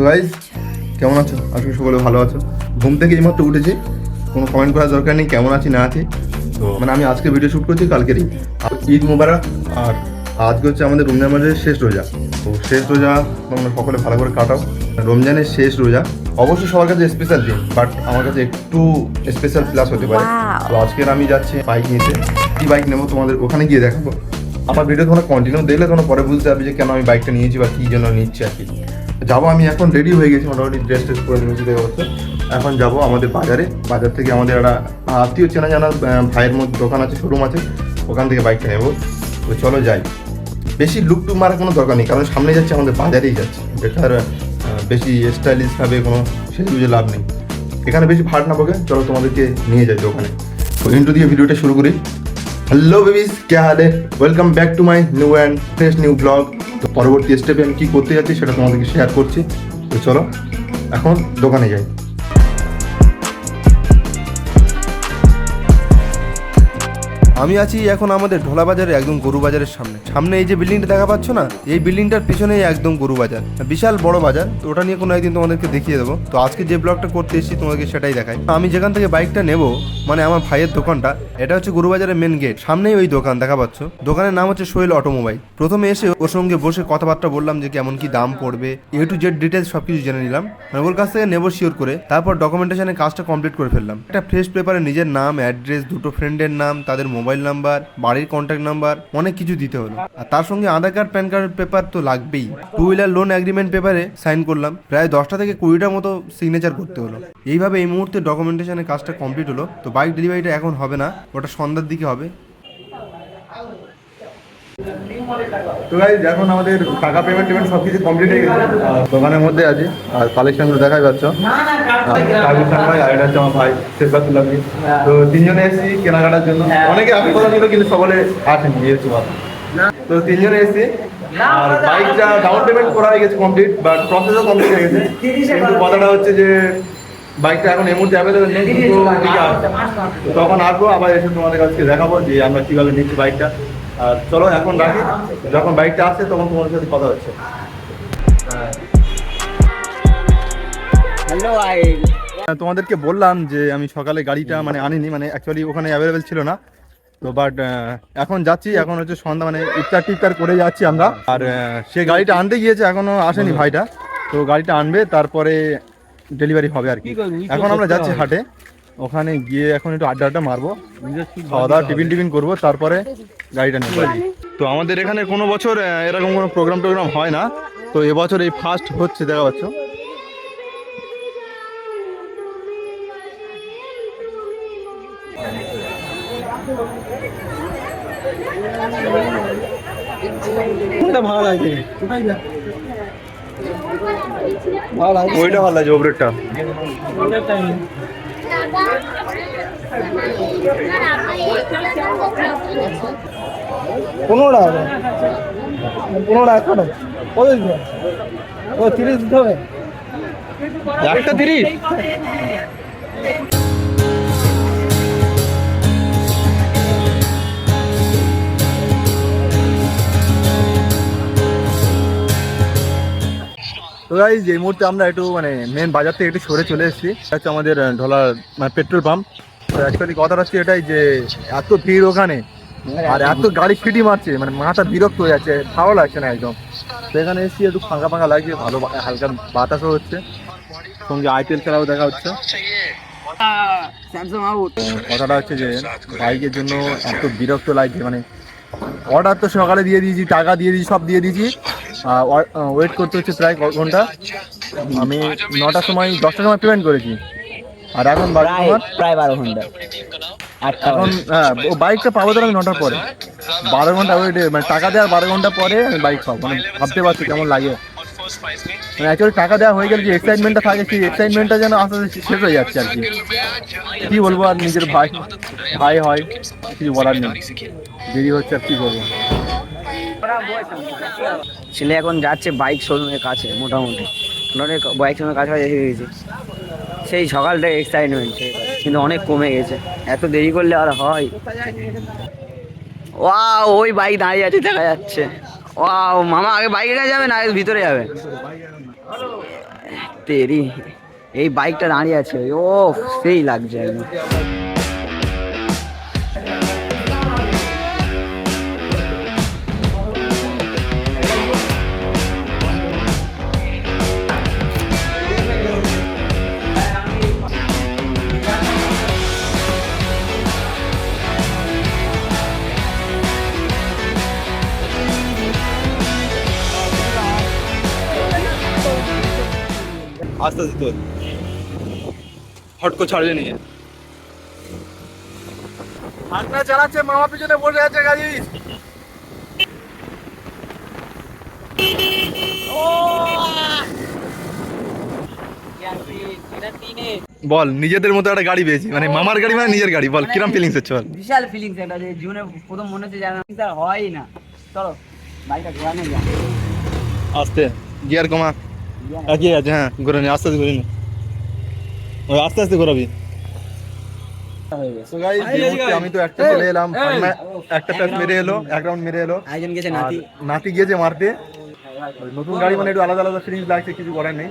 Guys কেমন আছো? আশা করি সকলে ভালো আছো। ঘুম থেকে এইমাত্র উঠেছি। কোনো কমেন্ট করার দরকার নেই কেমন আছি না আছি? তো মানে আমি আজকে ভিডিও শ্যুট করছি কালকেরই আর ঈদ মুবারক আর আজকে হচ্ছে আমাদের রমজান মাসের শেষ রোজা। তো শেষ রোজা তোমরা সকলে ভালো করে কাটাও। রমজানের শেষ রোজা। অবশ্যই সবার কাছে স্পেশাল দিন বাট আমার কাছে একটু স্পেশাল প্লাস হতে পারে. তো আজকের আমি যাচ্ছি বাইক নিতে। কি বাইক নেব তোমাদের ওখানে গিয়ে দেখাবো। আমার ভিডিও তোমরা কন্টিনিউ দেখলে তোমরা পরে বুঝতে পারবে যে কেন আমি বাইকটা নিয়েছি বা কী জন্য নিচ্ছি আর কি। যাব, আমি এখন রেডি হয়ে গেছি, মোটামুটি ড্রেস ট্রেস করে নিয়েছি, দেখা হচ্ছে। এখন যাব আমাদের বাজারে। বাজার থেকে আমাদের একটা আত্মীয় চেনা জানা ভাইয়ের মধ্যে দোকান আছে শোরুম আছে। ওখান থেকে বাইকটা নেব। তো চলো যাই। বেশি লুক টুক মারার কোনো দরকার নেই, কারণ সামনে যাচ্ছে, আমাদের বাজারেই যাচ্ছে। বেকার বেশি স্টাইলিশভাবে কোনো বুঝে লাভ নেই। এখানে বেশি ভাট না বকে, চলো তোমাদেরকে নিয়ে যাই ওখানে তো ইন্টু দিয়ে ভিডিওটা শুরু করি। হ্যালো বেবিস কে হালে? Welcome back to my new and fresh new blog তো পরবর্তী স্টেপে আমি কী করতে যাচ্ছি সেটা তোমাদেরকে শেয়ার করছি। তো চলো, এখন দোকানে যাই। আমি আছি এখন আমাদের ঢোলা বাজারে একদম গরু বাজারের সামনে। সামনে এই যে বিল্ডিংটা দেখা পাচ্ছ না, এই বিল্ডিংটার পিছনেই একদম গরু বাজার। বিশাল বড় বাজার, তো ওটা নিয়ে কোনো একদিন তোমাদেরকে দেখিয়ে দেবো। তো আজকে যে ব্লগটা করতে এসেছি, তোমাদেরকে সেটাই দেখাই। আমি যেখান থেকে বাইকটা নেব মানে আমার ভাইয়ের দোকানটা, এটা হচ্ছে গরু বাজারের মেন গেট সামনেই ওই দোকান, দেখা পাচ্ছ? দোকানের নাম হচ্ছে সোহেল অটোমোবাইল। প্রথমে এসে ওর সঙ্গে বসে কথাবার্তা বললাম যে কেমন কি দাম পড়বে এ টু জেড ডিটেলস সবকিছু জেনে নিলাম। মানে ওর কাছ থেকে নেব শিওর করে, তারপর ডকুমেন্টেশনের কাজটা কমপ্লিট করে ফেললাম। একটা ফ্রেশ পেপারে নিজের নাম অ্যাড্রেস দুটো ফ্রেন্ডের নাম, তাদের মোবাইল নাম্বার বাড়ির কন্ট্যাক্ট নাম্বার অনেক কিছু দিতে হলো। আর তার সঙ্গে Aadhaar card PAN card paper তো লাগবেই। টু হুইলার লোন অ্যাগ্রিমেন্ট পেপারে সাইন করলাম। প্রায় দশটা থেকে কুড়িটা মতো সিগনেচার করতে হলো। এইভাবে এই মুহূর্তে ডকুমেন্টেশনের কাজটা কমপ্লিট হলো। তো বাইক ডেলিভারিটা এখন হবে না ওটা সন্ধ্যার দিকে হবে। তো গাইজ এখন আমাদের টাকা পেমেন্ট টেমেন্ট সব কিছু কমপ্লিট হয়ে গেছে। দোকানের মধ্যে আছে। আর কালেকশনগুলো দেখাই পাচ্ছ। কাবির খান ভাই আর এটা হচ্ছে আমার ভাই শেফাতুল্লাহ। তো তিনজনে এসেছি কেনাকাটার জন্য। অনেকে আগে কথা ছিল কিন্তু সকলে আসেনি এসেছি তো তিনজনে এসেছি আর বাইকটা ডাউন পেমেন্ট করা হয়ে গেছে কমপ্লিট বাট প্রসেসও কমপ্লিট হয়ে গেছে। কিন্তু কথাটা হচ্ছে। যে বাইকটা এখন এই মুহূর্তে অ্যাভেলেবেল নেই কিন্তু তখন আসব আবার এসে তোমাদের কাছে দেখাবো যে আমরা কীভাবে নিচ্ছি বাইকটা আর চলো এখন রাখি। যখন বাইকটা আসছে তখন তোমাদের সাথে কথা হচ্ছে। হ্যালো হ্যাঁ, তোমাদেরকে বললাম যে আমি সকালে গাড়িটা মানে আনিনি মানে অ্যাকচুয়ালি ওখানে অ্যাভেলেবেল ছিল না। তো বাট এখন যাচ্ছি এখন হচ্ছে সন্ধ্যা মানে ইফতার টিফতার করে যাচ্ছি আমরা। আর সে গাড়িটা আনতে গিয়েছে এখনও আসেনি ভাইটা। তো গাড়িটা আনবে তারপরে ডেলিভারি হবে আর কি। এখন আমরা যাচ্ছি হাটে। ওখানে গিয়ে এখন একটু আড্ডা আড্ডা মারবো খাওয়া দাওয়া টিফিন টিফিন করব তারপরে গাড়িটা নেব আর তো আমাদের এখানে কোনো বছর এরকম কোনো প্রোগ্রাম টোগ্রাম হয় না। তো এবছর এই ফার্স্ট হচ্ছে দেখা পাচ্ছ। কোনটা ভালো লাগে? ভালো লাগে? ওইটা ভালো লাগছে ওপরেরটা পনেরো টাকা পনেরো টাকা কাটো কত দিতে ও তিরিশ দিতে হবে? একটা তিরিশ? তো গাইজ এই মুহূর্তে আমরা একটু মানে মেন বাজার থেকে একটু সরে চলে এসেছি। হচ্ছে আমাদের ঢোলার মানে পেট্রোল পাম্প তো অ্যাকচুয়ালি কথাটা হচ্ছে এটাই যে এত ভিড় ওখানে আর এত গাড়ি ফিটি মারছে মানে মাথা বিরক্ত হয়ে যাচ্ছে ভালো লাগছে না একদম। তো এখানে এসেছি একটু ফাঁকা ফাঁকা লাগছে ভালো হালকা বাতাসও হচ্ছে। সঙ্গে আইপিএল খেলাও দেখা হচ্ছে। কথাটা হচ্ছে যে বাইকের জন্য এত বিরক্ত লাগছে মানে অর্ডার তো সকালে দিয়ে দিয়েছি টাকা দিয়ে দিয়েছি সব দিয়ে দিয়েছি। ওয়েট করতে হচ্ছে প্রায় ঘণ্টা। আমি নটার সময় দশটার সময় পেমেন্ট করেছি। আর এখন প্রায় বারো ঘণ্টা। এখন হ্যাঁ ও বাইকটা পাবো তো আমি নটার পরে। বারো ঘণ্টা ওয়েট মানে টাকা দেওয়ার বারো ঘণ্টা পরে আমি বাইক পাবো। মানে ভাবতে পারছি কেমন লাগে। মানে অ্যাকচুয়ালি টাকা দেওয়া হয়ে গেলে যে এক্সাইটমেন্টটা থাকে, সেই এক্সাইটমেন্টটা যেন আস্তে শেষ হয়ে যাচ্ছে আর কি। কি বলব আর নিজের ভাই ভাই হয়, কিছু বলার নেই। দেরি হচ্ছে আর কি করব। ছেলে এখন যাচ্ছে বাইক শোরুমের কাছে, মোটামুটি। অনেক বাইক শোরুমের কাছাকাছি এসে গেছে। সেই সকাল থেকে এক্সাইটমেন্ট কিন্তু অনেক কমে গেছে। এত দেরি করলে আর হয়? ওয়া ওই বাইক দাঁড়িয়ে আছে, দেখা যাচ্ছে। ওয়াও মামা, আগে বাইকে কাছে যাবে না? আগে ভিতরে যাবে। তেরি, এই বাইকটা দাঁড়িয়ে আছে। ও সেই লাগছে একদম। আস্তে আস্তে তোল। হট করে ছাড়বে নিয়ে হাতটা চালাচ্ছে মামা পিছনে বসে আছে গাড়ি। বল নিজেদের মতো একটা গাড়ি পেয়েছি। মানে মামার গাড়ি মানে নিজের গাড়ি। বল কিরম ফিলিংস হচ্ছে বল? বিশাল ফিলিংস এটা যে জীবনে প্রথম মনে হচ্ছে স্যার হয়ই না। চলো বাইকটা ঘোরানো যায় আস্তে গিয়ার কমা। এগিয়ে আছে হ্যাঁ ঘুরে নি আস্তে আস্তে ঘুরে নি। ওই আস্তে আস্তে ঘোরাবি। আমি তো একটা চলে এলাম। একটা মেরে এলো এক রাউন্ড মেরে এলো। নাতি। গিয়েছে মারতে। নতুন গাড়ি মানে একটু আলাদা আলাদা ফিলিংস লাগছে কিছু করার নেই।